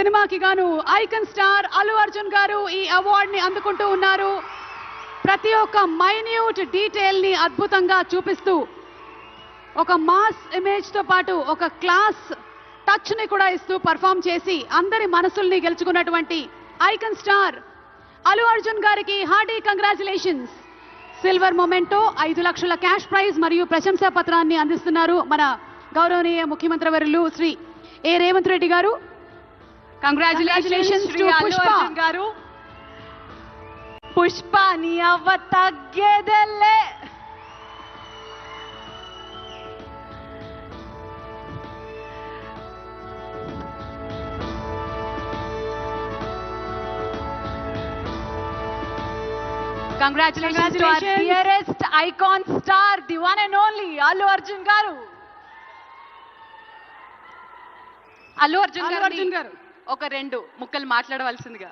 సినిమాకి గాను icon star Allu Arjun గారు ఈ అవార్డుని అందుకుంటూ ఉన్నారు. ప్రతి ఒక్క మైన్యూట్ డీటెయిల్ని అద్భుతంగా చూపిస్తూ ఒక మాస్ ఇమేజ్తో పాటు ఒక క్లాస్ టచ్ని కూడా ఇస్తూ పర్ఫామ్ చేసి అందరి మనసుల్ని గెలుచుకున్నటువంటి ఐకన్ స్టార్ అల్లు అర్జున్ గారికి హార్డీ కంగ్రాచులేషన్స్. సిల్వర్ మొమెంటో ఐదు లక్షల క్యాష్ ప్రైజ్ మరియు ప్రశంసా పత్రాన్ని అందిస్తున్నారు మన గౌరవనీయ ముఖ్యమంత్రి వర్యులు శ్రీ ఏ రేవంత్ రెడ్డి గారు. కంగ్రాచులేషన్స్ టు పుష్ప గారు పుష్ప నీ అవ్వ తగ్గేదెల్లే Congratulations. Dearest icon star the one and only Allu Arjun గారు అల్లు అర్జున్ అల్లు గారు అర్జున్ గారు ఒక రెండు ముక్కలు మాట్లాడవలసిందిగా.